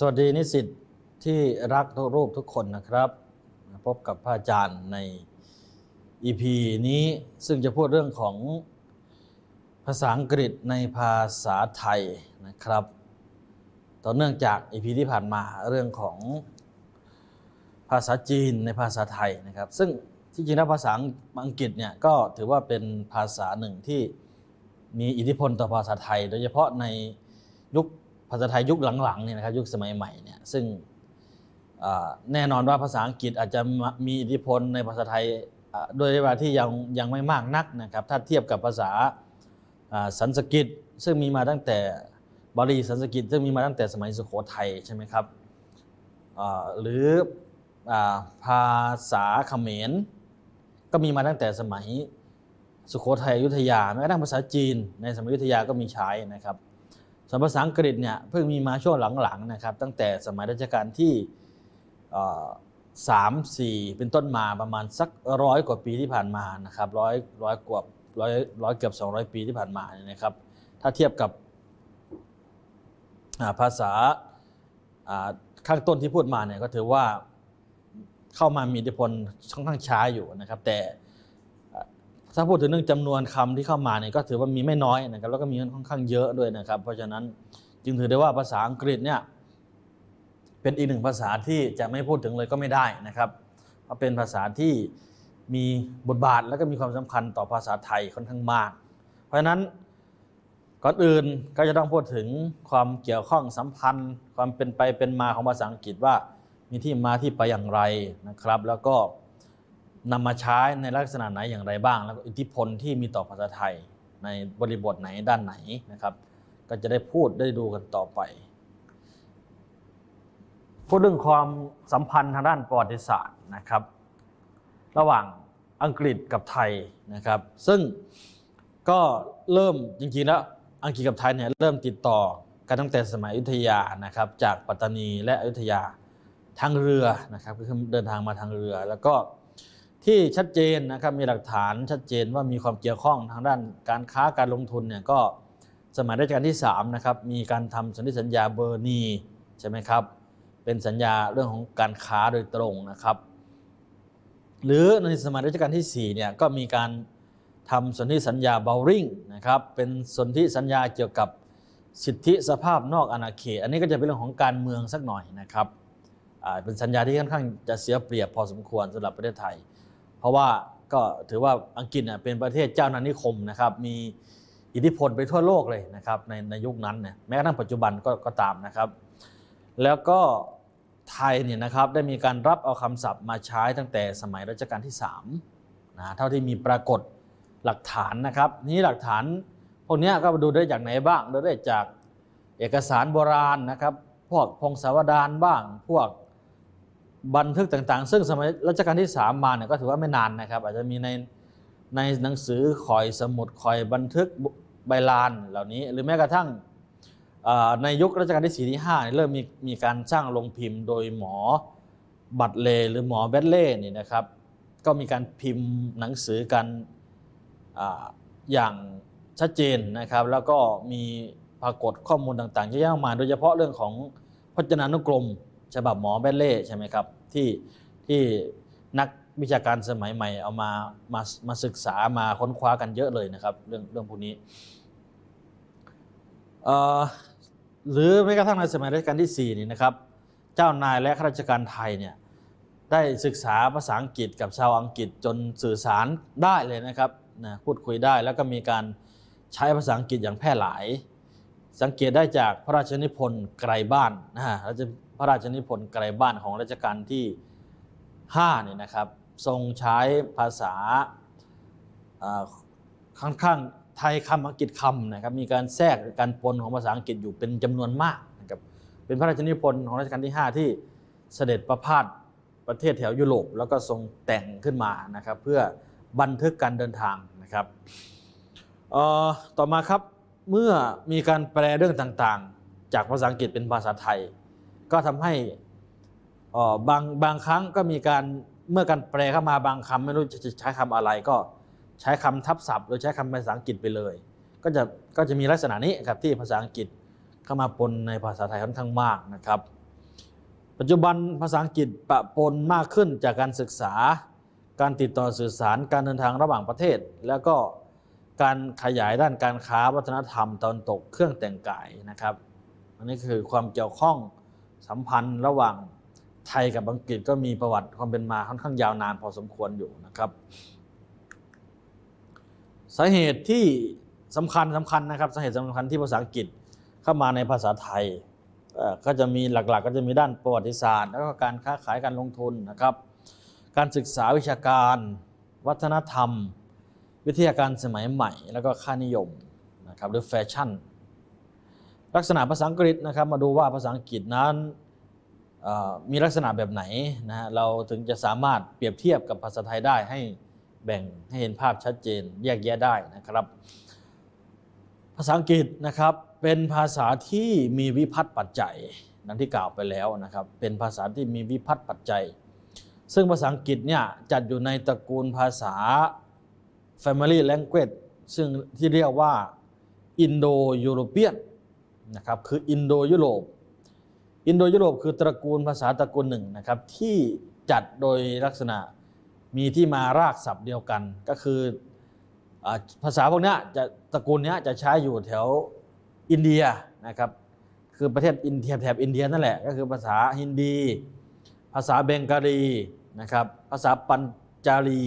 สวัสดีนิสิตที่รักทุกรูปทุกคนนะครับ พบกับพระอาจารย์ใน EP นี้ซึ่งจะพูดเรื่องของภาษาอังกฤษในภาษาไทยนะครับ ต่อเนื่องจาก EP ที่ผ่านมาเรื่องของภาษาจีนในภาษาไทยนะครับ ซึ่งที่จริงแล้วภาษาอังกฤษเนี่ยก็ถือว่าเป็นภาษาหนึ่งที่มีอิทธิพลต่อภาษาไทย โดยเฉพาะในยุค ภาษาไทยยุคหลังๆเนี่ยนะครับยุคสมัยใหม่เนี่ยซึ่งแน่นอนว่าภาษาอังกฤษอาจจะมีอิทธิพลในภาษาไทยอ่าโดยเวลาที่ยังยังไม่มากนักนะครับถ้าเทียบกับภาษาสันสกฤตซึ่งมีมาตั้งแต่บาลีสันสกฤตซึ่งมีมาตั้งแต่สมัยสุโขทัยใช่ไหมครับหรืออภาษาเขมร ก็มีมาตั้งแต่สมัยสุโขทัยอยุธยาแม้กระทั่งภาษาจีนในสมัยอยุธยาก็มีใช้นะครับ ส่วนภาษาอังกฤษเนี่ยเพิ่งมีมาช่วงหลังๆนะครับ ตั้งแต่สมัยรัชกาลที่สามสี่เป็นต้นมาประมาณสักร้อยกว่าปีที่ผ่านมานะครับร้อยร้อยกว่าร้อยร้อยเกือบสองร้อยปีที่ผ่านมาเนี่ยนะครับ ถ้าเทียบกับภาษาข้างต้นที่พูดมาเนี่ยก็ถือว่าเข้ามามีอิทธิพลค่อนข้างช้าอยู่นะครับ แต่ ถ้าพูดถึงเรื่องจำนวนคำที่เข้ามาเนี่ยก็ถือว่ามีไม่น้อยนะครับแล้วก็มีค่อนข้างเยอะด้วยนะครับ เพราะฉะนั้นจึงถือได้ว่าภาษาอังกฤษเนี่ยเป็นอีกหนึ่งภาษาที่จะไม่พูดถึงเลยก็ไม่ได้นะครับเพราะเป็นภาษาที่มีบทบาทและก็มีความสำคัญต่อภาษาไทยค่อนข้างมาก เพราะฉะนั้นก่อนอื่นก็จะต้องพูดถึงความเกี่ยวข้องสัมพันธ์ ความเป็นไปเป็นมาของภาษาอังกฤษว่ามีที่มาที่ไปอย่างไรนะครับ แล้วก็ นำมาใช้ในลักษณะไหนอย่างไรบ้าง แล้วก็อิทธิพลที่มีต่อภาษาไทย ในบริบทไหนด้านไหนนะครับ ก็จะได้พูดได้ดูกันต่อไป พูดเรื่องความสัมพันธ์ทางด้านประวัติศาสตร์นะครับ ระหว่างอังกฤษกับไทยนะครับ ซึ่งก็เริ่มจริงๆแล้วอังกฤษกับไทยเนี่ยเริ่มติดต่อกันตั้งแต่สมัยอยุธยานะครับ จากปัตตานีและอยุธยาทางเรือนะครับก็คือเดินทางมาทางเรือแล้วก็ ที่ชัดเจนนะครับมีหลักฐานชัดเจนว่ามีความเกี่ยวข้องทางด้านการค้าการลงทุนเนี่ยก็สมัยรัชกาลที่3นะครับมีการทำสนธิสัญญาเบอร์นีใช่ไหมครับเป็นสัญญาเรื่องของการค้าโดยตรงนะครับ หรือในสมัยรัชกาลที่4เนี่ยก็มีการทำสนธิสัญญาเบลริงนะครับเป็นสนธิสัญญาเกี่ยวกับสิทธิสภาพนอกอาณาเขต อันนี้ก็จะเป็นเรื่องของการเมืองสักหน่อยนะครับเป็นสัญญาที่ค่อนข้างจะเสียเปรียบพอสมควรสำหรับประเทศไทย เพราะว่าก็ถือว่าอังกฤษเป็นประเทศเจ้านานิคมนะครับ มีอิทธิพลไปทั่วโลกเลยนะครับในในยุคนั้นเนี่ยแม้กระทั่งปัจจุบันก็ก็ตามนะครับ แล้วก็ไทยเนี่ยนะครับได้มีการรับเอาคำศัพท์มาใช้ตั้งแต่สมัยรัชกาลที่3นะเท่าที่มีปรากฏหลักฐานนะครับนี่หลักฐานพวกนี้ก็ดูได้จากไหนบ้างดูได้จากเอกสารโบราณนะครับ พวกพงศาวดารบ้าง พวก บันทึกต่างๆ ซึ่งสมัยรัชกาลที่ 3 มาเนี่ยก็ถือว่าไม่นานนะครับ อาจจะมีในในหนังสือคอยสมุดคอยบันทึกใบลานเหล่านี้ หรือแม้กระทั่งในยุครัชกาลที่4ที่5เนี่ยเริ่มมีมีการสร้างลงพิมพ์โดยหมอบัตเลหรือหมอแบดเล่นี่นะครับ ก็มีการพิมพ์หนังสือกันออย่างชัดเจนนะครับ แล้วก็มีปรากฏข้อมูลต่างๆเยอะแยะมากมายโดยเฉพาะเรื่องของพจนานุกรมฉบับหมอแบลเล่ใช่ไหมครับ ที่ที่นักวิชาการสมัยใหม่เอามามามาศึกษามาค้นคว้ากันเยอะเลยนะครับ เรื่องเรื่องพวกนี้หรือแม้กระทั่งในสมัยรัชกาลที่4นี่นะครับ เจ้านายและข้าราชการไทยเนี่ยได้ศึกษาภาษาอังกฤษกับชาวอังกฤษจนสื่อสารได้เลยนะครับนะพูดคุยได้แล้วก็มีการใช้ภาษาอังกฤษอย่างแพร่หลาย สังเกตได้จากพระราชนิพนธ์ไกลบ้านนะฮะเราจะ พระราชนิพนธ์ไกลบ้านของรัชกาลที่5เนี่ยนะครับ ทรงใช้ภาษาค่อนข้างไทยคำอังกฤษคำนะครับ มีการแทรกการปนของภาษาอังกฤษอยู่เป็นจำนวนมากนะครับเป็นพระราชนิพนธ์ของรัชกาลที่ 5 ที่เสด็จประพาสประเทศแถวยุโรปแล้วก็ทรงแต่งขึ้นมานะครับ เพื่อบันทึกการเดินทางนะครับต่อมาครับเมื่อมีการแปลเรื่องต่างๆ จากภาษาอังกฤษเป็นภาษาไทย ก็ทำให้อ่อบางบางครั้งก็มีการเมื่อการแปลเข้ามาบางคำไม่รู้จะใช้คำอะไรก็ใช้คำทับศัพท์หรือใช้คำภาษาอังกฤษไปเลย ก็จะก็จะมีลักษณะนี้ครับที่ภาษาอังกฤษเข้ามาปนในภาษาไทยค่อนข้างมากนะครับ ปัจจุบันภาษาอังกฤษปะปนมากขึ้นจากการศึกษา การติดต่อสื่อสาร การเดินทางระหว่างประเทศ แล้วก็การขยายด้านการค้าวัฒนธรรมตอนตกเครื่องแต่งกายนะครับ อันนี้คือความเกี่ยวข้อง สัมพันธ์ระหว่างไทยกับอังกฤษก็มีประวัติความเป็นมาค่อนข้างยาวนานพอสมควรอยู่นะครับสาเหตุที่สำคัญสำคัญนะครับสาเหตุสำคัญที่ภาษาอังกฤษเข้ามาในภาษาไทยก็จะมีหลักๆ ก็จะมีด้านประวัติศาสตร์ แล้วก็การค้าขายการลงทุนนะครับ การศึกษาวิชาการ วัฒนธรรม วิทยาการสมัยใหม่ แล้วก็ค่านิยมนะครับหรือแฟชั่น ลักษณะภาษาอังกฤษนะครับมาดูว่าภาษาอังกฤษนั้นมีลักษณะแบบไหนนะฮะเราถึงจะสามารถเปรียบเทียบกับภาษาไทยได้ให้แบ่งให้เห็นภาพชัดเจนแยกแยะได้นะครับ ภาษาอังกฤษนะครับเป็นภาษาที่มีวิพัฒน์ปัจจัยดังที่กล่าวไปแล้วนะครับ เป็นภาษาที่มีวิพัฒน์ปัจจัย ซึ่งภาษาอังกฤษเนี่ยจัดอยู่ในตระกูลภาษา Family Language ซึ่งที่เรียกว่า Indo European นะครับคืออินโดยุโรปอินโดยุโรปคือตระกูลภาษาตระกูลหนึ่งนะครับที่จัดโดยลักษณะมีที่มารากศัพท์เดียวกัน ก็คืออภาษาพวกนี้จะตระกูลนี้จะใช้อยู่แถวอินเดียนะครับคือประเทศอินเดียแถบอินเดียนั่นแหละ ก็คือภาษาฮินดี ภาษาเบงกาลีนะครับภาษาปัญจารี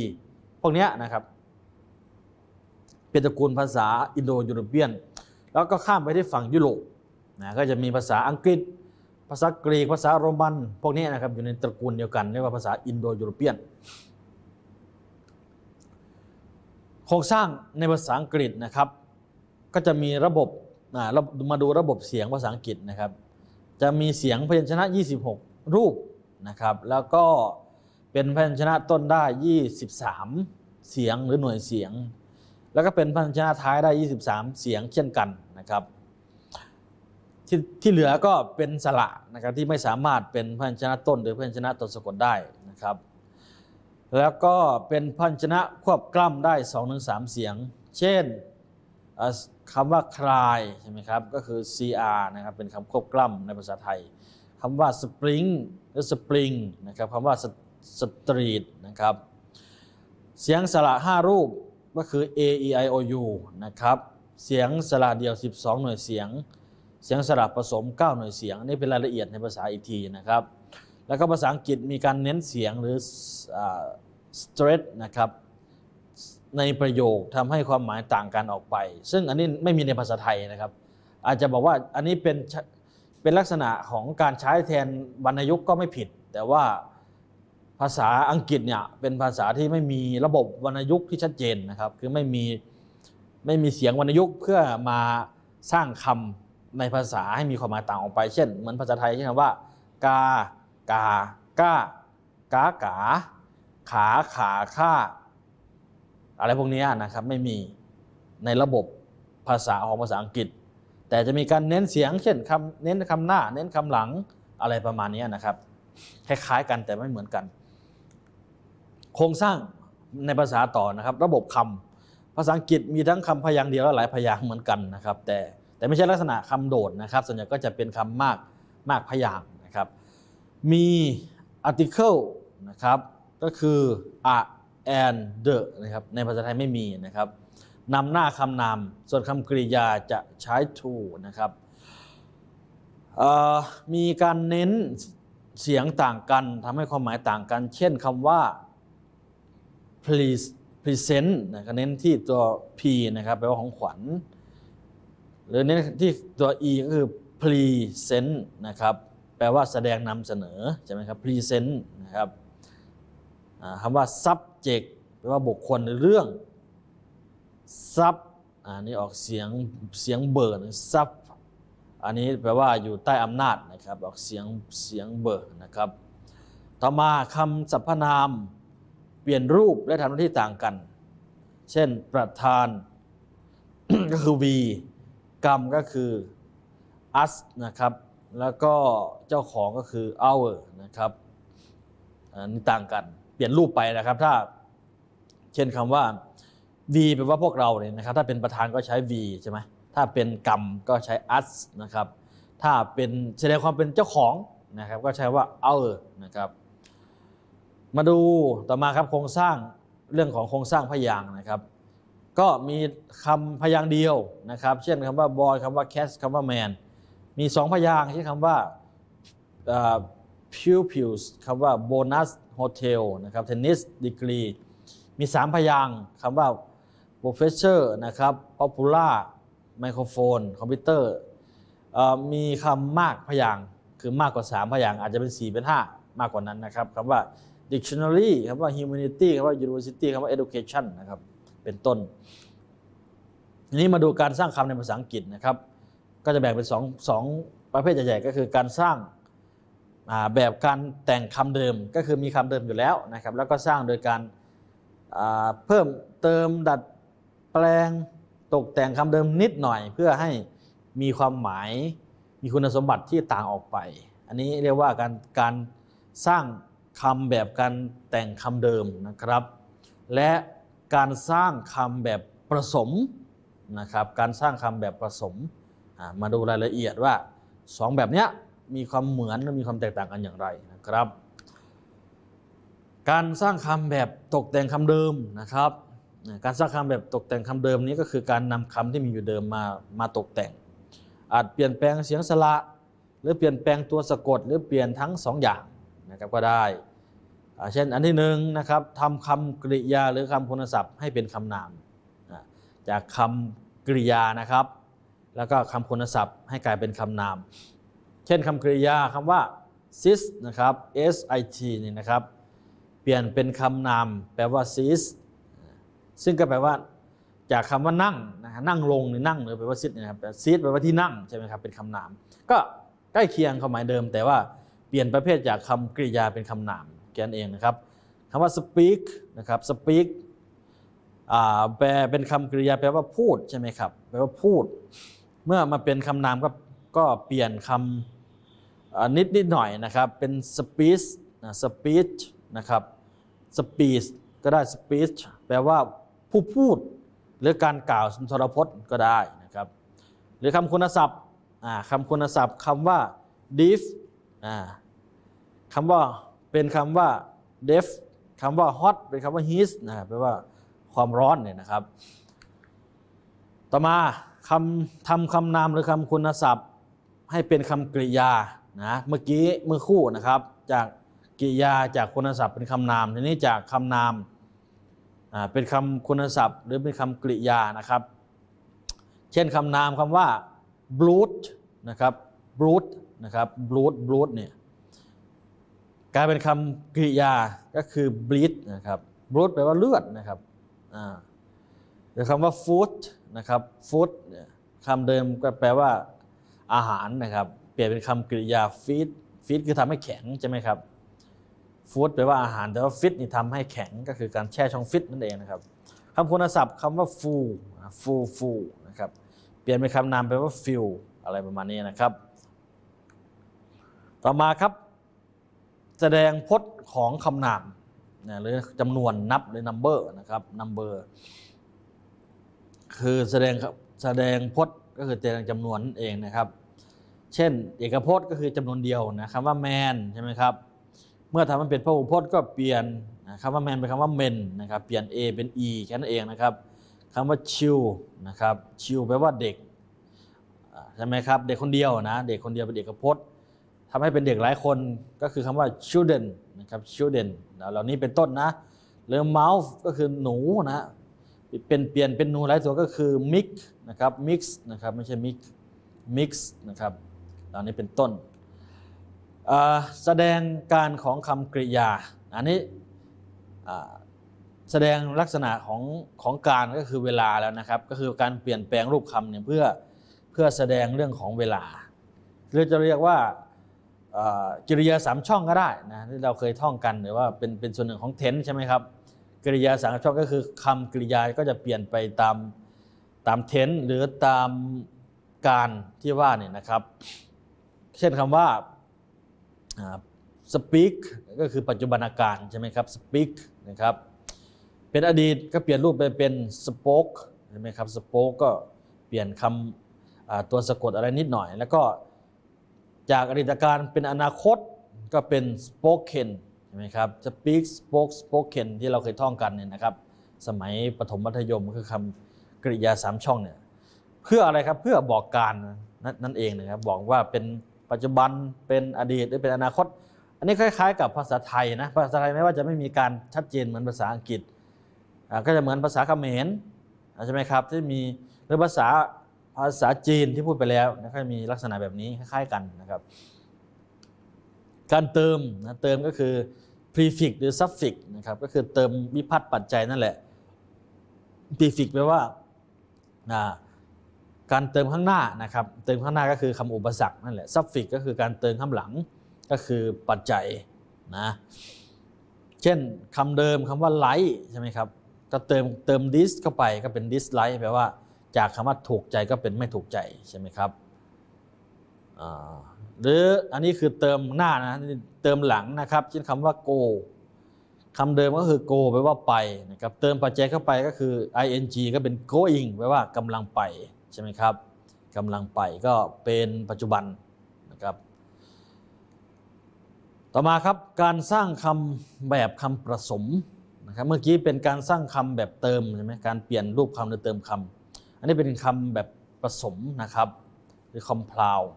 พวกนี้นะครับเป็นตระกูลภาษาอินโดยุโรเปียน แล้วก็ข้ามไปที่ฝั่งยุโรป นะก็จะมีภาษาอังกฤษ ภาษากรีกภาษาโรมัน พวกนี้นะครับอยู่ในตระกูลเดียวกันเรียกว่าภาษาอินโดยุโรเปียนโครงสร้างในภาษาอังกฤษนะครับ ก็จะมีระบบเรามาดูระบบเสียงภาษาอังกฤษนะครับ จะมีเสียงพยัญชนะ 26 รูปนะครับ แล้วก็เป็นพยัญชนะต้นได้ 23 เสียงหรือหน่วยเสียง แล้วก็เป็นพยัญชนะท้ายได้ 23 เสียงเช่นกันนะครับ ที่ที่เหลือก็เป็นสระนะครับที่ไม่สามารถเป็นพยัญชนะต้นหรือพยัญชนะต้นสะกดได้นะครับ แล้วก็เป็นพยัญชนะควบกล้ำได้2-3ถึงสเสียง เช่นคำว่าคลายใช่ไหมครับก็คือ cr นะครับเป็นคำควบกล้ำในภาษาไทยคำว่า spring หรือ spring นะครับคำว่า street นะครับเสียงสระ 5 รูปก็คือ a e i o u นะครับเสียงสระเดียว 12 หน่วยเสียง เสียงสระผสม 9 หน่วยเสียง อันนี่เป็นรายละเอียดในภาษาอีกทีนะครับ แล้วก็ภาษาอังกฤษมีการเน้นเสียงหรือ stress นะครับในประโยคทำให้ความหมายต่างกันออกไป ซึ่งอันนี้ไม่มีในภาษาไทยนะครับ อาจจะบอกว่าอันนี้เป็นเป็นลักษณะของการใช้แทนวรรณยุกต์ก็ไม่ผิด แต่ว่าภาษาอังกฤษเนี่ยเป็นภาษาที่ไม่มีระบบวรรณยุกต์ที่ชัดเจนนะครับ คือไม่มีไม่มีเสียงวรรณยุกต์เพื่อมาสร้างคำ ในภาษาให้มีความหมายต่างออกไป เช่น เหมือนภาษาไทยเช่นคำว่า กา กา ก้า กากา ขา ขาค่าอะไรพวกนี้นะครับ ไม่มีในระบบภาษาของภาษาอังกฤษ แต่จะมีการเน้นเสียง เช่นคำเน้นคำหน้า เน้นคำหลังอะไรประมาณนี้นะครับ คล้ายๆกันแต่ไม่เหมือนกัน โครงสร้างในภาษาต่อนะครับ ระบบคำภาษาอังกฤษมีทั้งคำพยางค์เดียวและหลายพยางค์เหมือนกันนะครับ แต่ แต่ไม่ใช่ลักษณะคำโดดนะครับ ส่วนใหญ่ก็จะเป็นคำมากมากพยางค์นะครับ มี article นะครับ ก็คือ a and the นะครับ ในภาษาไทยไม่มีนะครับนำหน้าคำนาม ส่วนคำกริยาจะใช้ to นะครับมีการเน้นเสียงต่างกันทำให้ความหมายต่างกัน เช่นคำว่า please present นะครับเน้นที่ตัว p นะครับแปลว่าของขวัญ หรือเน้ที่ตัว e ก็คือ present นะครับ แปลว่าแสดงนำเสนอ ใช่ไหมครับ present นะครับคำว่า subject แปลว่าบุคคลหรือเรื่อง sub อันนี้ออกเสียงเสียงเบอร์ sub อันนี้แปลว่าอยู่ใต้อำนาจนะครับ ออกเสียงเสียงเบอร์นะครับ ต่อมาคำสรรพนามเปลี่ยนรูปและทำหน้าที่ต่างกัน เช่นประธานก็คือ V กรรมก็คือ us นะครับ แล้วก็เจ้าของก็คือ our นะครับอันนี้ต่างกัน เปลี่ยนรูปไปนะครับ ถ้าเช่นคำว่า V แปลว่าพวกเราเนี่ยนะครับ ถ้าเป็นประธานก็ใช้ V ใช่ไหมถ้าเป็นกรรมก็ใช้ us นะครับ ถ้าเป็นแสดงความเป็นเจ้าของนะครับ ก็ใช้ว่าเอานะครับ มาดูต่อมาครับโครงสร้างเรื่องของโครงสร้างพยางค์นะครับ ก็มีคำพยางค์เดียวนะครับ เช่นคำว่า boy คำว่า cat คำว่า man มีสองพยางค์เช่นคำว่า pupils คำว่า bonus hotel นะครับ tennis degree มีสามพยางค์คำว่า professor นะครับ popular microphone คอมพิวเตอร์มีคำมากพยางค์คือมากกว่า 3 พยางค์อาจจะเป็น 4 เป็น 5 มากกว่านั้นนะครับคำว่า dictionary คำว่า humanity คำว่า university คำว่า education นะครับ เป็นต้นทีนี้มาดูการสร้างคำในภาษาอังกฤษนะครับ ก็จะแบ่งเป็นสองสองประเภทใหญ่ๆก็คือการสร้างาแบบการแต่งคำเดิมก็คือมีคำเดิมอยู่แล้วนะครับ แล้วก็สร้างโดยการาเพิ่มเติมดัดแปลงตกแต่งคำเดิมนิดหน่อยเพื่อให้มีความหมายมีคุณสมบัติที่ต่างออกไป อันนี้เรียกว่าการการสร้างคำแบบการแต่งคำเดิมนะครับ และ การสร้างคำแบบผสมนะครับการสร้างคำแบบผสมมาดูรายละเอียดว่าสองแบบนี้มีความเหมือนและมีความแตกต่างกันอย่างไรนะครับ การสร้างคำแบบตกแต่งคำเดิมนะครับการสร้างคำแบบตกแต่งคำเดิมนี้ก็คือการนำคำที่มีอยู่เดิมมามาตกแต่ง อาจเปลี่ยนแปลงเสียงสระหรือเปลี่ยนแปลงตัวสะกดหรือเปลี่ยนทั้งสองอย่างนะครับก็ได้ เช่นอันที่หนึ่งนะครับทำคำกริยาหรือคำคุณศัพท์ให้เป็นคำนาม จากคำกริยานะครับ แล้วก็คำคุณศัพท์ให้กลายเป็นคำนาม เช่นคำกริยาคำว่า sis นะครับ s i t นี่นะครับ เปลี่ยนเป็นคำนาม แปลว่า sis ซึ่งก็แปลว่าจากคำว่านั่งนะฮะนั่งลงหรือนั่งหรือแปลว่าซิดนะครับแต่ซิดแปลว่าที่นั่งใช่ไหมครับเป็นคำนาม ก็ใกล้เคียงความหมายเดิม แต่ว่าเปลี่ยนประเภทจากคำกริยาเป็นคำนาม แค่นั้นเองนะครับคำว่า speak นะครับ speak แปลเป็นคำกริยาแปลว่าพูดใช่ไหมครับแปลว่าพูด เมื่อมาเป็นคำนามก็ก็เปลี่ยนคำนิดนิดหน่อยนะครับ เป็น speech นะ speech นะครับ speech ก็ได้ speech แปลว่าผู้พูด หรือการกล่าวสุนทรพจน์ก็ได้นะครับ หรือคำคุณศัพท์คำคุณศัพท์คำว่า diff คำว่า เป็นคำว่า def คำว่า hot เป็นคำว่า heat นะแปลว่าความร้อนเนี่ยนะครับ ต่อมาคำทำคำนามหรือคำคุณศัพท์ ให้เป็นคำกริยานะเมื่อกี้เมื่อคู่นะครับ จากกริยาจากคุณศัพท์เป็นคำนามทีนี้จากคำนามเป็นคำคุณศัพท์ หรือเป็นคำกริยานะครับ เช่นคำนามคำว่า blood นะครับ blood นะครับ blood blood เนี่ย กลายเป็นคำกริยาก็คือ bleed นะครับ blood แปลว่าเลือดนะครับหรือคำว่า food นะครับ food คำเดิมก็แปลว่าอาหารนะครับ เปลี่ยนเป็นคำกริยา feed feed คือทำให้แข็งใช่ไหมครับฟู้ดแปลว่าอาหาร แต่ว่าฟิตนี่ทำให้แข็งก็คือการแช่ช่องฟิตนั่นเองนะครับคำคุณศัพท์คำว่าฟูฟูฟูนะครับ เปลี่ยนเป็นคำนามแปลว่าฟิลอะไรประมาณนี้นะครับ ต่อมาครับ แสดงพจน์ของคำนามนะหรือจำนวนนับหรือ number นะครับ number คือแสดงครับแสดงพจน์ก็คือแสดงจำนวนเองนะครับ เช่น เอกพจน์ก็คือจำนวนเดียวนะคำว่า man ใช่ไหมครับ เมื่อทำมันเป็นพหูพจน์ก็เปลี่ยนนะคำว่า man เป็นคำว่า men นะครับเปลี่ยน a เป็น e แค่นั้นเองนะครับคำว่า chill นะครับ chill แปลว่าเด็กใช่ไหมครับ เด็กคนเดียวนะ เด็กคนเดียวเป็นเอกพจน์ ทำให้เป็นเด็กหลายคนก็คือคำว่า children นะครับ children เหล่านี้เป็นต้นนะหรือ mouse ก็คือหนูนะเป็นเปลี่ยนเป็นหนูหลายตัวก็คือ mix นะครับ mix นะครับไม่ใช่ mix mix นะครับเหล่านี้เป็นต้น แสดงการของคำกริยา อันนี้แสดงลักษณะของของการก็คือเวลาแล้วนะครับ ก็คือการเปลี่ยนแปลงรูปคำเนี่ยเพื่อเพื่อแสดงเรื่องของเวลาหรือจะเรียกว่า กิริยาสามช่องก็ได้นะที่เราเคยท่องกันหรือว่าเป็นเป็นส่วนหนึ่งของเทนใช่ไหมครับกริยาสามช่องก็คือคำกริยาก็จะเปลี่ยนไปตามตามเทนหรือตามการที่ว่าเนี่ยนะครับ เช่นคำว่าสปีกก็คือปัจจุบันอาการใช่ไหมครับสปีกนะครับเป็นอดีตก็เปลี่ยนรูปไปเป็นสป o อ e ใช่ไหมครับสป o อ e ก็เปลี่ยนคำตัวสะกดอะไรนิดหน่อย แล้วก็ จากอดีตการเป็นอนาคตก็เป็น spoken ใช่ไหมครับ speak spoke spoken ที่เราเคยท่องกันเนี่ยนะครับ สมัยประถมมัธยมก็คือคำกริยาสามช่องเนี่ยเพื่ออะไรครับเพื่อบอกการนั่นนั่นเองนะครับ บอกว่าเป็นปัจจุบันเป็นอดีตหรือเป็นอนาคต อันนี้คล้ายๆ กับภาษาไทยนะภาษาไทยไม่ว่าจะไม่มีการชัดเจนเหมือนภาษาอังกฤษก็จะเหมือนภาษาเขมรใช่ไหมครับที่มีหรือภาษา ภาษาจีนที่พูดไปแล้วนะก็มีลักษณะแบบนี้คล้ายๆกันนะครับ การเติมนะเติมก็คือ prefix หรือ suffix นะครับก็คือเติมวิพัตน์ปัจจัยนั่นแหละ prefix แปลว่าการเติมข้างหน้านะครับเติมข้างหน้าก็คือคำอุปสรรคนั่นแหละ suffix ก็คือการเติมข้างหลังก็คือปัจจัยนะเช่นคำเดิมคำว่า like ใช่ไหมครับก็เติมเติม dis เข้าไปก็เป็น dislike แปลว่า จากคำว่าถูกใจก็เป็นไม่ถูกใจใช่ไหมครับหรืออันนี้คือเติมหน้านะเติมหลังนะครับเช่นคำว่า go คำเดิมก็คือ go แปลว่าไปนะครับเติมปัจจัยเข้าไปก็คือ ing ก็เป็น going แปลว่ากำลังไปใช่ไหมครับกำลังไปก็เป็นปัจจุบันนะครับ ต่อมาครับการสร้างคำแบบคำประสมนะครับเมื่อกี้เป็นการสร้างคำแบบเติมใช่ไหมการเปลี่ยนรูปคำหรือเติมคำ อันนี้เป็นคำแบบผสมนะครับ หรือ comploud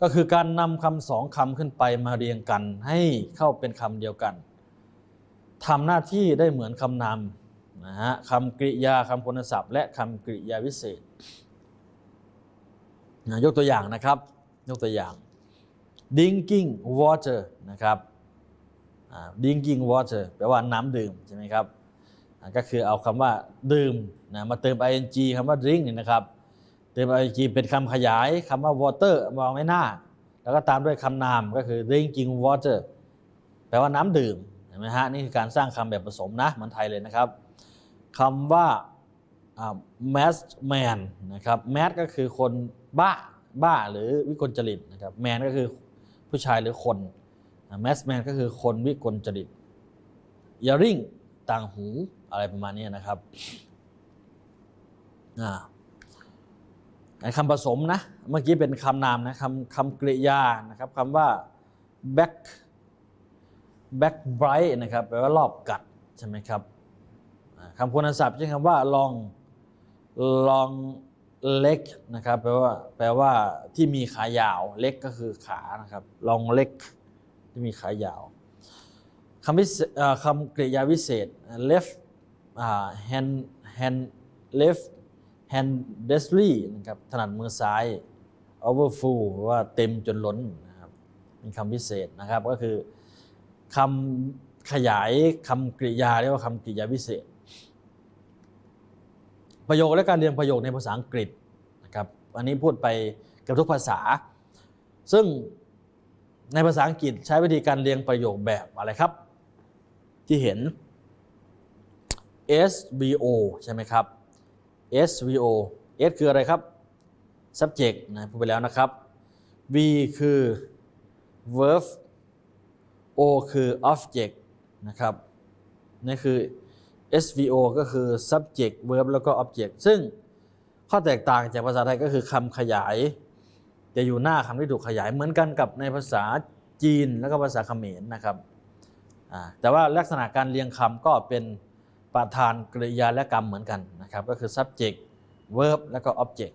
ก็คือการนำคำสองคำขึ้นไปมาเรียงกันให้เข้าเป็นคำเดียวกันทำหน้าที่ได้เหมือนคำนามนะฮะคำกริยาคำคุณศัพท์ และคำกริยาวิเศษนะยกตัวอย่างนะครับ ยกตัวอย่าง drinking water นะครับ drinking water แปลว่าน้ำดื่มใช่ไหมครับ ก็คือเอาคำว่าดื่ม นะมาเติม ing คำว่า drink เนี่ยนะครับ เติม ing เป็นคำขยายคำว่า water มองไว้หน้า แล้วก็ตามด้วยคำนามก็คือ drinking water แปลว่าน้ำดื่มเห็นไหมฮะนี่คือการสร้างคำแบบผสมนะมันไทยเลยนะครับคำว่า mass man นะครับ mass ก็คือคนบ้าบ้าหรือวิกลจริตนะครับ man ก็คือผู้ชายหรือคน mass man ก็คือคนวิกลจริต earring ต่างหูอะไรประมาณนี้นะครับ คำผสมนะ เมื่อกี้เป็นคำนามนะคำคำกริยานะครับคำว่า back back bright นะครับแปลว่ารอบกัดใช่ไหมครับคำคุณศัพท์เช่คำว่า long long leg นะครับแปลว่าแปลว่าที่มีขายาวเล็กก็คือขานะครับ long leg ที่มีขายาวคำวิคำกริยาวิเศษ left hand hand left handedly นะครับถนัดมือซ้าย overfull ว่าเต็มจนล้นนะครับเป็นคำพิเศษนะครับก็คือคำขยายคำกริยาเรียกว่าคำกริยาวิเศษ ประโยคและการเรียงประโยคในภาษาอังกฤษนะครับอันนี้พูดไปเกับทุกภาษา ซึ่งในภาษาอังกฤษใช้วิธีการเรียงประโยคแบบอะไรครับ ที่เห็น SVO ใช่ไหมครับ SVO S คืออะไรครับ subject นะพูดไปแล้วนะครับ V คือ verb O คือ object นะครับนี่คือ SVO ก็คือ subject verb แล้วก็ object ซึ่งข้อแตกต่างจากภาษาไทยก็คือคำขยาย จะอยู่หน้าคำที่ถูกขยายเหมือนกันกับในภาษาจีนแล้วก็ภาษาเขมรนะครับแต่ว่าลักษณะการเรียงคำก็เป็น ประธานกริยาและกรรมเหมือนกันนะครับ ก็คือ subject verb แล้วก็ object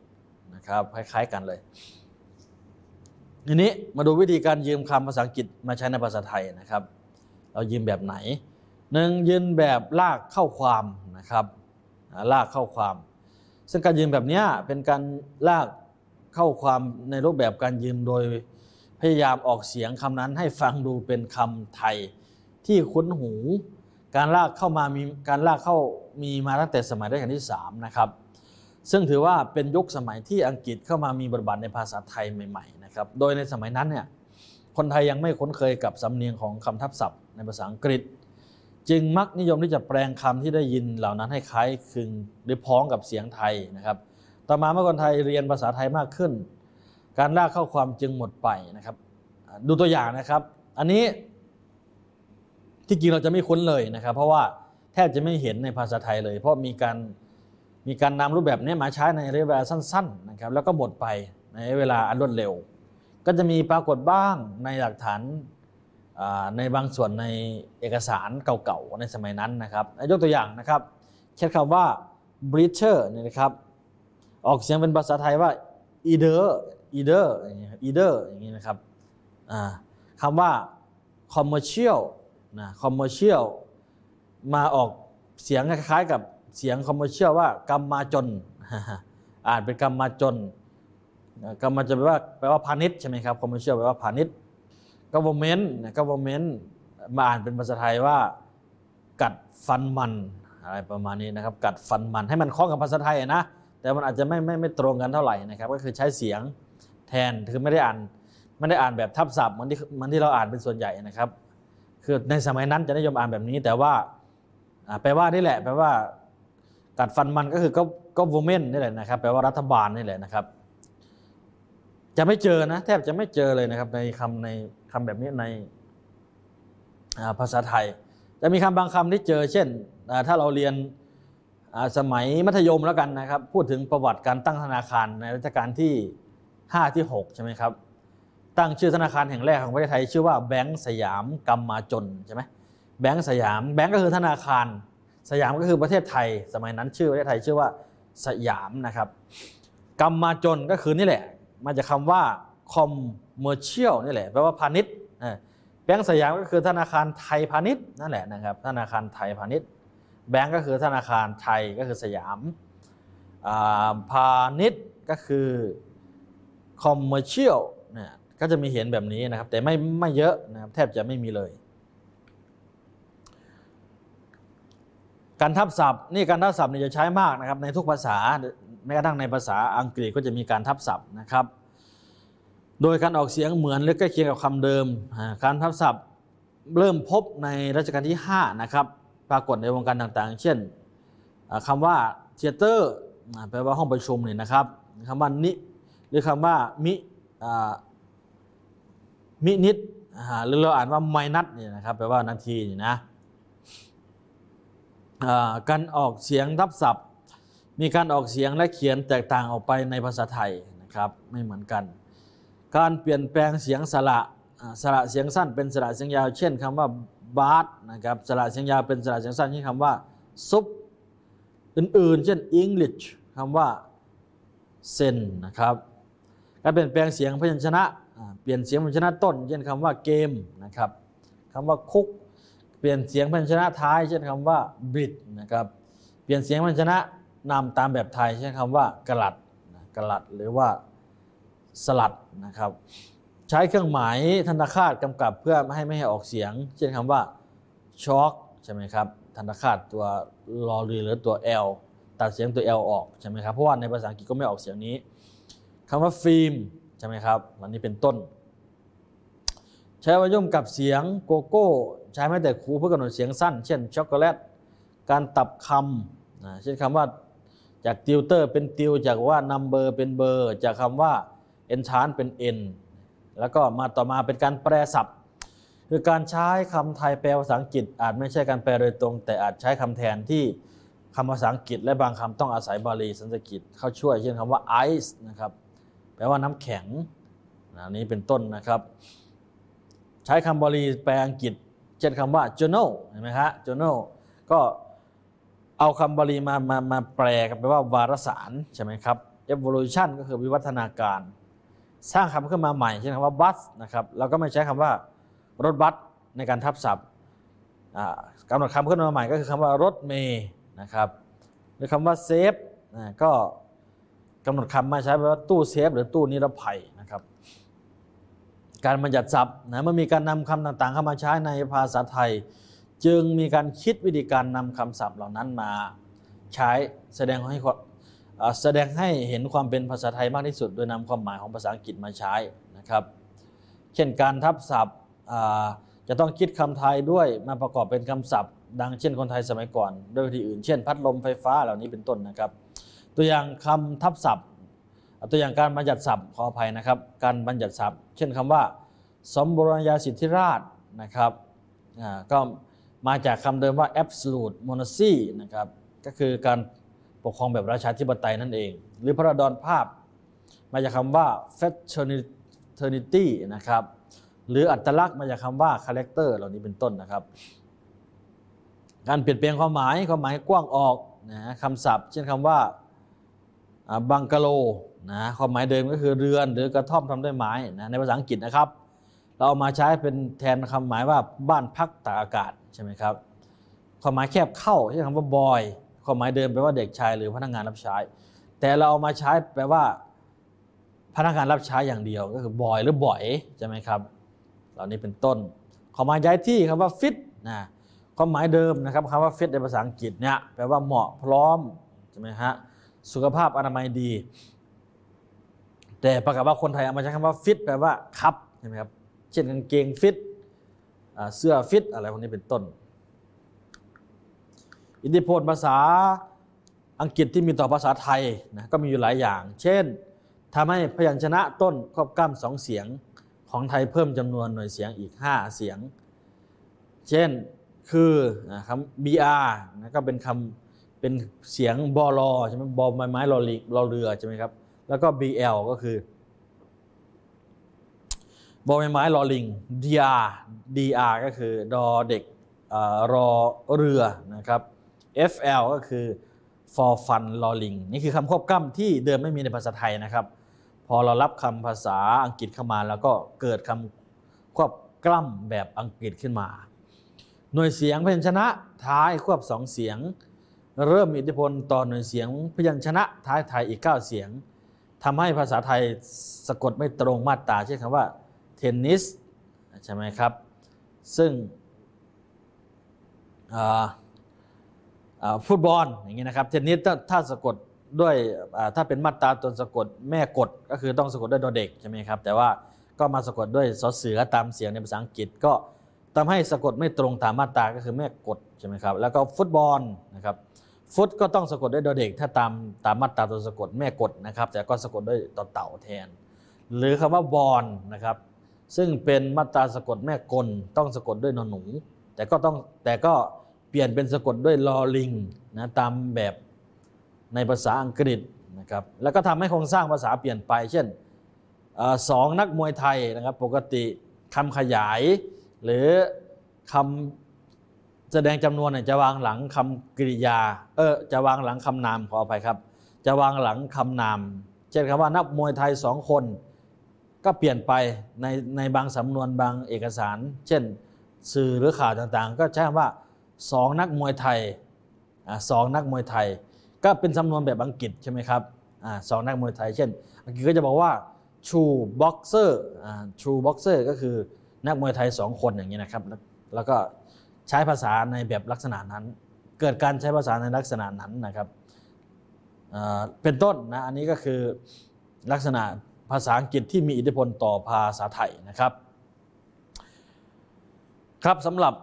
นะครับคล้ายๆกันเลยทีนี้มาดูวิธีการยืมคำภาษาอังกฤษมาใช้ในภาษาไทยนะครับ เรายืมแบบไหนหนึ่งยืมแบบลากเข้าความนะครับลากเข้าความ ซึ่งการยืมแบบนี้เป็นการลากเข้าความในรูปแบบการยืมโดยพยายามออกเสียงคำนั้นให้ฟังดูเป็นคำไทยที่คุ้นหู การลากเข้ามามีการลากเข้ามีมาตั้งแต่สมัยรัชกาลที่3นะครับซึ่งถือว่าเป็นยุคสมัยที่อังกฤษเข้ามามีบทบาทในภาษาไทยใหม่ๆนะครับโดยในสมัยนั้นเนี่ยคนไทยยังไม่คุ้นเคยกับสำเนียงของคำทับศัพท์ในภาษาอังกฤษ จึงมักนิยมที่จะแปลงคำที่ได้ยินเหล่านั้นให้คล้ายคลึงหรือพ้องกับเสียงไทยนะครับต่อมาเมื่อคนไทยเรียนภาษาไทยมากขึ้น การลากเข้าความจึงหมดไปนะครับ ดูตัวอย่างนะครับ อันนี้ ที่จริงเราจะไม่คุ้นเลยนะครับ เพราะว่าแทบจะไม่เห็นในภาษาไทยเลย เพราะมีการมีการนำรูปแบบนี้มาใช้ในระยะเวลาสั้นๆนะครับแล้วก็หมดไปในเวลาอันรวดเร็ว ก็จะมีปรากฏบ้างในหลักฐานในบางส่วนในเอกสารเก่าๆในสมัยนั้นนะครับยกตัวอย่างนะครับเช่นคำว่า breacher เนี่ยนะครับออกเสียงเป็นภาษาไทยว่า either either อย่างเงี้ยครับ either อย่าง นะคอ่าคำว่า commercial นะ commercial มาออกเสียงคล้ายๆกับเสียง commercial ว่ากำมมาจนอ่านเป็นกำมมาจนนะกำมาจนแปลว่าแปลว่าพาณิชย์ใช่ไหมครับ commercial แปลว่าพาณิชย์ government นะ government มาอ่านเป็นภาษาไทยว่า กัดฟันมันอะไรประมาณนี้นะครับ กัดฟันมันให้มันคล้องกับภาษาไทยนะ แต่มันอาจจะไม่ไม่ไม่ตรงกันเท่าไหร่นะครับ ก็คือใช้เสียงแทนคือไม่ได้อ่านไม่ได้อ่านแบบทับศัพท์เหมือนที่เหมันที่เราอ่านเป็นส่วนใหญ่นะครับ คือในสมัยนั้นจะนิยมอ่านแบบนี้ แต่ว่าแปลว่านี่แหละแปลว่ากัดฟันมันก็คือก็ก็วเมนนี่แหละนะครับแปลว่ารัฐบาลนี่แหละนะครับ จะไม่เจอนะ แทบจะไม่เจอเลยนะครับ ในคำในคำแบบนี้ในภาษาไทย จะมีคำบางคำที่เจอ เช่น ถ้าเราเรียนสมัยมัธยมแล้วกันนะครับ พูดถึงประวัติการตั้งธนาคารในรัชกาลที่ 5 ที่ 6 ใช่ไหมครับ ตั้งชื่อธนาคารแห่งแรกของประเทศไทย ชื่อว่าแบงก์สยามกำมาจนใช่ไหมแบงก์สยามแบงก์ก็คือธนาคาร สยามก็คือประเทศไทย สมัยนั้นชื่อประเทศไทยชื่อว่าสยามนะครับกำมาจนก็คือนี่แหละ มาจากคำว่า commercial นี่แหละแปลว่าพาณิชย์แบงก์สยามก็คือธนาคารไทยพาณิชย์นั่นแหละนะครับธนาคารไทยพาณิชย์แบงก์ก็คือธนาคารไทยก็คือสยามพาณิชย์ก็คือ commercial เนี่ย ก็จะมีเห็นแบบนี้นะครับ แต่ไม่ไม่เยอะนะครับแทบจะไม่มีเลย การทับศัพท์นี่การทับศัพท์นี่จะใช้มากนะครับ ในทุกภาษาแม้กระทั่งในภาษาอังกฤษก็จะมีการทับศัพท์นะครับ โดยการออกเสียงเหมือนหรือใกล้เคียงกับคำเดิม การทับศัพท์เริ่มพบในรัชกาลที่ 5 นะครับ ปรากฏในวงการต่างๆ เช่นอ่าคำว่าเทเตอร์แปลว่าห้องประชุมเนี่ยนะครับคำว่านิหรือคำว่ามิ มินิดหรือเราอ่านว่าไมนัดเนี่ยนะครับแปลว่านาทีนี่นะการออกเสียงทับศัพท์ มีการออกเสียงและเขียนแตกต่างออกไปในภาษาไทยนะครับไม่เหมือนกัน การเปลี่ยนแปลงเสียงสระสระเสียงสั้นเป็นสระเสียงยาว เช่นคำว่าบาร์นะครับสระเสียงยาวเป็นสระเสียงสั้นเช่นคำว่าซุปอื่นๆ เช่น English คำว่าเซนนะครับการเปลี่ยนแปลงเสียงพยัญชนะ เปลี่ยนเสียงพยัญชนะต้น เช่นคำว่าเกมนะครับคำว่าคุก เปลี่ยนเสียงพยัญชนะท้าย เช่นคำว่าบิดนะครับเปลี่ยนเสียงพยัญชนะนำตามแบบไทย เช่นคำว่ากระลัดกระลัดหรือว่าสลัดนะครับ ใช้เครื่องหมายธนคาตกำกับเพื่อไม่ให้ไม่ให้ออกเสียง เช่นคำว่าช็อกใช่ไหมครับธนคาตตัวลอรีหรือตัว L ตัดเสียงตัว L ออกใช่ไหมครับเพราะว่าในภาษาอังกฤษก็ไม่ออกเสียงนี้คำว่าฟิล์ม ใช่ไหมครับเหล่านี้เป็นต้น ใช้วายุ่มกับเสียงโกโก้ ใช้ไม่แต่ครูเพื่อกำหนดเสียงสั้น เช่นช็อกโกแลตการตับคำนะเช่นคำว่าจากติวเตอร์เป็นติวจากว่านัมเบอร์เป็นเบอร์จากคำว่าเอนชานเป็นเอ็นแล้วก็มาต่อมาเป็นการแปลศัพท์ คือการใช้คำไทยแปลภาษาอังกฤษ อาจไม่ใช่การแปลโดยตรง แต่อาจใช้คำแทนที่คำภาษาอังกฤษ และบางคำต้องอาศัยบาลีสันสกฤตเข้าช่วย เช่นคำว่า ice นะครับ แปลว่าน้ำแข็งนะอันนี้เป็นต้นนะครับ ใช้คำบาลีแปลอังกฤษ เช่นคำว่า journal เห็นไหมครับ journal ก็เอาคำบาลีมามามาแปลกันแปลว่าวารสารใช่ไหมครับ evolution ก็คือวิวัฒนาการ สร้างคำขึ้นมาใหม่เช่นคำว่า bus นะครับเราก็ไม่ใช้คำว่ารถบัสในการทับศัพท์กำหนดคำขึ้นมาใหม่ก็คือคำว่ารถเมย์นะครับหรือคำว่าเซฟนะก็ กำหนดคำมาใช้แปลว่าตู้เซฟ หรือตู้นิรภัยนะครับ การบัญญัติศัพท์นะเมื่อมีการนำคำต่างๆเข้ามาใช้ในภาษาไทย จึงมีการคิดวิธีการนำคำศัพท์เหล่านั้นมาใช้แสดงให้แสดงให้เห็นความเป็นภาษาไทยมากที่สุด โดยนำความหมายของภาษาอังกฤษมาใช้นะครับ เช่นการทับศัพท์จะต้องคิดคำไทยด้วยมาประกอบเป็นคำศัพท์ ดังเช่นคนไทยสมัยก่อน ด้วยวิธีอื่น เช่น พัดลมไฟฟ้าเหล่านี้เป็นต้นนะครับ ตัวอย่างคำทับศัพท์ ตัวอย่างการบัญญัติศัพท์ขออภัยนะครับ การบัญญัติศัพท์ เช่นคำว่า สมบูรณาญาสิทธิราชนะครับก็มาจากคำเดิมว่า absolute monarchy นะครับก็คือการปกครองแบบราชาธิปไตยนั่นเอง หรือพระดอนภาพ มาจากคำว่า fraternity นะครับหรืออัตลักษณ์มาจากคำว่า character เหล่านี้เป็นต้นนะครับ การเปลี่ยนแปลงความหมายความหมายกว้างออกนะคำศัพท์ เช่นคำว่า บังกะโลนะความหมายเดิมก็คือเรือนหรือกระท่อมทำด้วยไม้นะในภาษาอังกฤษนะครับ เราเอามาใช้เป็นแทนคำหมายว่าบ้านพักตากอากาศใช่ไหมครับความหมายแคบเข้าเช่นคำว่าบอยความหมายเดิมแปลว่าเด็กชายหรือพนักงานรับใช้ แต่เราเอามาใช้แปลว่า พนักงานรับใช้อย่างเดียวก็คือบอยหรือบ่อยใช่ไหมครับ เหล่านี้เป็นต้นความหมายย้ายที่คำว่าฟิตนะความหมายเดิมนะครับคำว่าฟิตในภาษาอังกฤษเนี่ยแปลว่าเหมาะพร้อมใช่ไหมฮะ สุขภาพอนามัยดี แต่ปรากฏว่าคนไทยเอามาใช้คำว่าฟิตแปลว่าครับใช่ไหมครับเช่นกางเกงฟิตเสื้อฟิตอะไรพวกนี้เป็นต้น อิทธิพลภาษาอังกฤษที่มีต่อภาษาไทยนะก็มีอยู่หลายอย่าง เช่นทำให้พยัญชนะต้นครอบกล้ำสองเสียงของไทยเพิ่มจำนวนหน่วยเสียงอีก 5 เสียง เช่นคือนะคำ br นะก็เป็นคำ เป็นเสียงบอลอใช่ไหมบอใบไม้รอลิรอเรือใช่ไหมครับ แล้วก็ bl ก็คือบอใบไม้รอลิง dr dr ก็คือดอเด็กอรอเรือนะครับ fl ก็คือ for fun ลอลิงนี่คือคำควบกล้ำที่เดิมไม่มีในภาษาไทยนะครับ พอเรารับคำภาษาอังกฤษเข้ามาแล้วก็เกิดคำควบกล้ำแบบอังกฤษขึ้นมา หน่วยเสียงพยัญชนะท้ายควบสองเสียง เริ่มมีอิทธิพลต่อหน่วยเสียงพยัญชนะท้ายไทยอีก 9 เสียงทำให้ภาษาไทยสะกดไม่ตรงมาตราเช่นคำว่าเทนนิสใช่ไหมครับ ซึ่งฟุตบอลอย่างนี้นะครับเทนนิสถ้าถ้าสะกดด้วยถ้าเป็นมาตราตัวสะกดแม่กดก็คือต้องสะกดด้วยดอเด็กใช่ไหมครับแต่ว่าก็มาสะกดด้วยสอเสือตามเสียงในภาษาอังกฤษก็ทำให้สะกดไม่ตรงตามมาตราก็คือแม่กดใช่ไหมครับแล้วก็ฟุตบอลนะครับ ฟุตก็ต้องสะกดด้วยดอเด็ก ถ้าตามตามมาตราตัวสะกดแม่กดนะครับ แต่ก็สะกดด้วยต่อเต่าแทน หรือคำว่าบอลนะครับ ซึ่งเป็นมาตราสะกดแม่กลต้องสะกดด้วยนอนหนู แต่ก็ต้องแต่ก็เปลี่ยนเป็นสะกดด้วยลอลิงนะตามแบบในภาษาอังกฤษนะครับแล้วก็ทำให้โครงสร้างภาษาเปลี่ยนไป เช่นอสองนักมวยไทยนะครับปกติคำขยายหรือคำ แสดงจำนวนเนี่ยจะวางหลังคำกริยา เออจะวางหลังคำนามขออภัยครับ จะวางหลังคำนาม เช่นคำว่านักมวยไทยสองคน ก็เปลี่ยนไปในในบางสำนวนบางเอกสาร เช่น สื่อหรือข่าวต่างๆ ก็ใช้คำว่าสองนักมวยไทยอ่าสองนักมวยไทย ก็เป็นสำนวนแบบอังกฤษใช่ไหมครับอ่าสองนักมวยไทย เช่น อังกฤษก็จะบอกว่า true boxer อ่า true boxer ก็คือนักมวยไทยสองคนอย่างนี้นะครับ แล้วก็ ใช้ภาษาในแบบลักษณะนั้น เกิดการใช้ภาษาในลักษณะนั้นนะครับเป็นต้นนะอันนี้ก็คือลักษณะภาษาอังกฤษที่มีอิทธิพลต่อภาษาไทยนะครับ ครับสำหรับ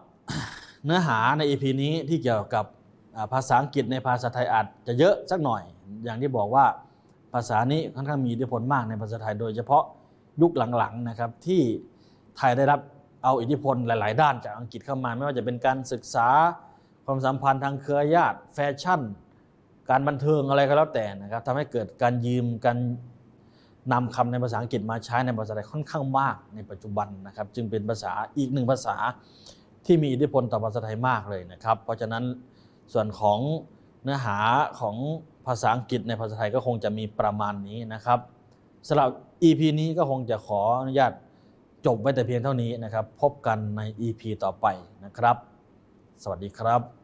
เนื้อหาใน EP นี้ที่เกี่ยวกับภาษาอังกฤษในภาษาไทยอาจจะเยอะสักหน่อย อย่างที่บอกว่าภาษานี้ค่อนข้างมีอิทธิพลมากในภาษาไทยโดยเฉพาะยุคหลังๆนะครับที่ไทยได้รับ เอาอิทธิพลหลาย ๆ ด้านจากอังกฤษเข้ามา ไม่ว่าจะเป็นการศึกษาความสัมพันธ์ทางเครือญาติแฟชั่น การบันเทิงอะไรก็แล้วแต่นะครับทำให้เกิดการยืมการนำคำในภาษาอังกฤษมาใช้ในภาษาไทยค่อนข้างมากในปัจจุบันนะครับ จึงเป็นภาษาอีกหนึ่งภาษาที่มีอิทธิพลต่อภาษาไทยมากเลยนะครับ เพราะฉะนั้นส่วนของเนื้อหาของภาษาอังกฤษในภาษาไทยก็คงจะมีประมาณนี้นะครับสำหรับ EP นี้ก็คงจะขออนุญาต จบไว้แต่เพียงเท่านี้นะครับ พบกันใน EP ต่อไปนะครับ สวัสดีครับ